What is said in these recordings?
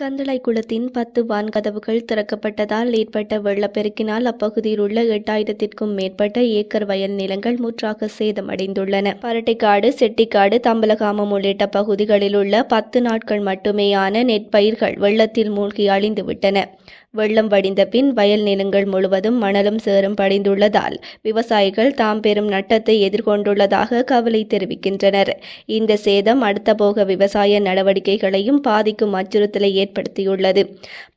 கந்தளை குளத்தின் பத்து வான்கதவுகள் திறக்கப்பட்டதால் ஏற்பட்ட வெள்ளப்பெருக்கினால் அப்பகுதியில் உள்ள எட்டாயிரத்திற்கும் மேற்பட்ட ஏக்கர் வயல் நிலங்கள் முற்றாக சேதமடைந்துள்ளன. பரட்டைக்காடு செட்டிக்காடு தம்பலகாமம் உள்ளிட்ட பகுதிகளில் உள்ள பத்து நாட்கள் மட்டுமேயான நெற்பயிர்கள் வெள்ளத்தில் மூழ்கி அழிந்துவிட்டன. வெள்ளம் வடிந்த பின் வயல் நிலங்கள் முழுவதும் மணலும் சேறும் படிந்துள்ளதால் விவசாயிகள் தாம் பெரும் நட்டத்தை எதிர்கொண்டுள்ளதாக கவலை தெரிவிக்கின்றனர். இந்த சேதம் அடுத்த போக விவசாய நடவடிக்கைகளையும் பாதிக்கும் அச்சுறுத்தலை ஏற்படுத்தியுள்ளது.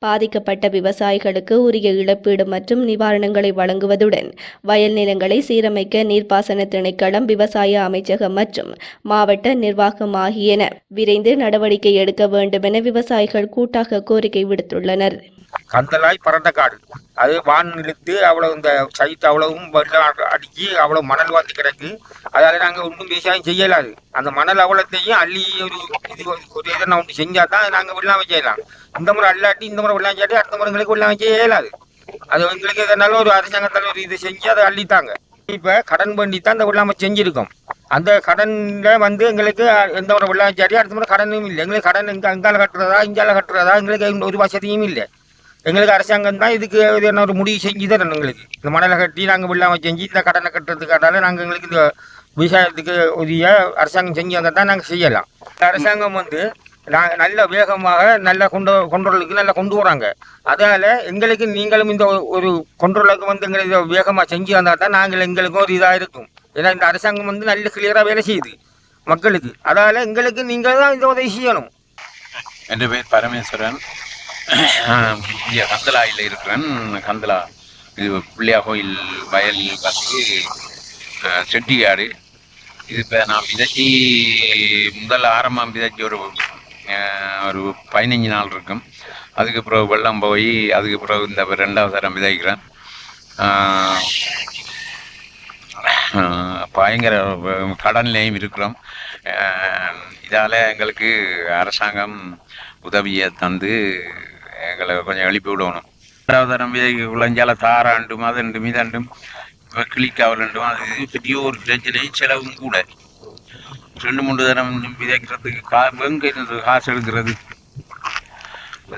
பாதிக்கப்பட்ட விவசாயிகளுக்கு உரிய இழப்பீடு மற்றும் நிவாரணங்களை வழங்குவதுடன் வயல் நிலங்களை சீரமைக்க நீர்ப்பாசன திணைக்களம் விவசாய அமைச்சகம் மற்றும் மாவட்ட நிர்வாகம் ஆகியன விரைந்து நடவடிக்கை எடுக்க வேண்டுமென விவசாயிகள் கூட்டாக கோரிக்கை விடுத்துள்ளனர். கந்தலாய் பறந்த காடு. அது வான் இழுத்து அவ்வளோ இந்த சைட் அவ்வளவும் அடிக்கி அவ்வளோ மணல் வாத்தி கிடக்கு. அதால் நாங்கள் ஒன்றும் விவசாயம் செய்யலாது அந்த மணல் அவ்வளோத்தையும் அள்ளி ஒரு இது ஒரு- இதை நான் ஒன்று செஞ்சால் தான் நாங்கள் வெள்ளாமை செய்யலாம் இந்த முறை அல்லாட்டி இந்த முறை வெள்ளாமை செய்யாட்டி அடுத்த முறை எங்களுக்கு வெள்ளாமை செய்ய இயலாது. அது எங்களுக்கு எதனால ஒரு அரசாங்கத்தில் ஒரு இது செஞ்சு அதை அள்ளித்தாங்க இப்போ கடன் பண்ணி தான் இந்த வெள்ளாமை செஞ்சுருக்கோம். அந்த கடனில் வந்து எங்களுக்கு எந்த ஒரு வெள்ளாமை அடுத்த முறை கடனும் இல்லை. எங்களுக்கு கடன் இங்கே அங்கால கட்டுறதா இங்கால கட்டுறதா எங்களுக்கு எந்த ஒரு வசதியும் இல்லை. எங்களுக்கு அரசாங்கம் தான் இதுக்கு இது என்ன ஒரு முடிவு செஞ்சு தரணும் எங்களுக்கு. இந்த மணலை கட்டி நாங்கள் வெள்ளாமல் செஞ்சு இந்த கடனை கட்டுறதுக்காக நாங்கள் எங்களுக்கு இந்த விவசாயத்துக்கு உரிய அரசாங்கம் செஞ்சு வந்தால் தான் நாங்கள் செய்யலாம். இந்த அரசாங்கம் வந்து நான் நல்ல வேகமாக நல்ல கொண்டு கொண்டோலுக்கு நல்லா கொண்டு வராங்க. அதனால் எங்களுக்கு நீங்களும் இந்த ஒரு- ஒரு வந்து எங்களுக்கு வேகமாக செஞ்சு வந்தால் தான் நாங்கள் எங்களுக்கும் ஒரு இதாக இருக்கும். ஏன்னா இந்த அரசாங்கம் வந்து நல்ல கிளியராக வேலை செய்யுது மக்களுக்கு. அதனால் எங்களுக்கு நீங்கள் தான் இந்த உதவி செய்யணும். என் பேர் பரமேஸ்வரன். இங்கே கந்தலாயில் இருக்கிறேன். கந்தலா இது பிள்ளையா கோயில் வயல் பார்த்து செட்டிக்காடு இது இப்போ நான் விதைச்சி முதல் ஆரம்பம் விதைச்சி ஒரு ஒரு பதினஞ்சு நாள் இருக்கும். அதுக்கு பிறகு வெள்ளம் போய் அதுக்கு பிறகு இந்த ரெண்டாவது தரம் விதைக்கிறேன். பயங்கர கடன்லேயும் இருக்கிறோம். இதால் எங்களுக்கு அரசாங்கம் உதவியை தந்து எங்களை கொஞ்சம் எழுப்பி விடணும். ரெண்டாவது தரம் விதைக்கு குழஞ்சால தாராண்டும் அதண்டும் இதண்டும் கிளிக்காவலண்டும் அது பெரிய ஒரு பிரச்சனை செலவும் கூட. ரெண்டு மூணு தரம் விதைக்கிறதுக்கு கா எங்கே காசு எடுக்கிறது?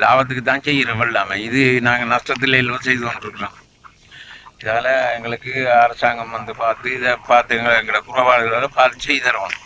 லாபத்துக்கு தான் செய்கிற வெள்ளாமை இது நாங்கள் நஷ்டத்தில் எல்லாம் செய்து கொண்டிருக்கிறோம். இதால் எங்களுக்கு அரசாங்கம் வந்து பார்த்து இதை பார்த்து எங்களை எங்களோட குறைபாடுகளை பார்த்து செய்து தரணும்.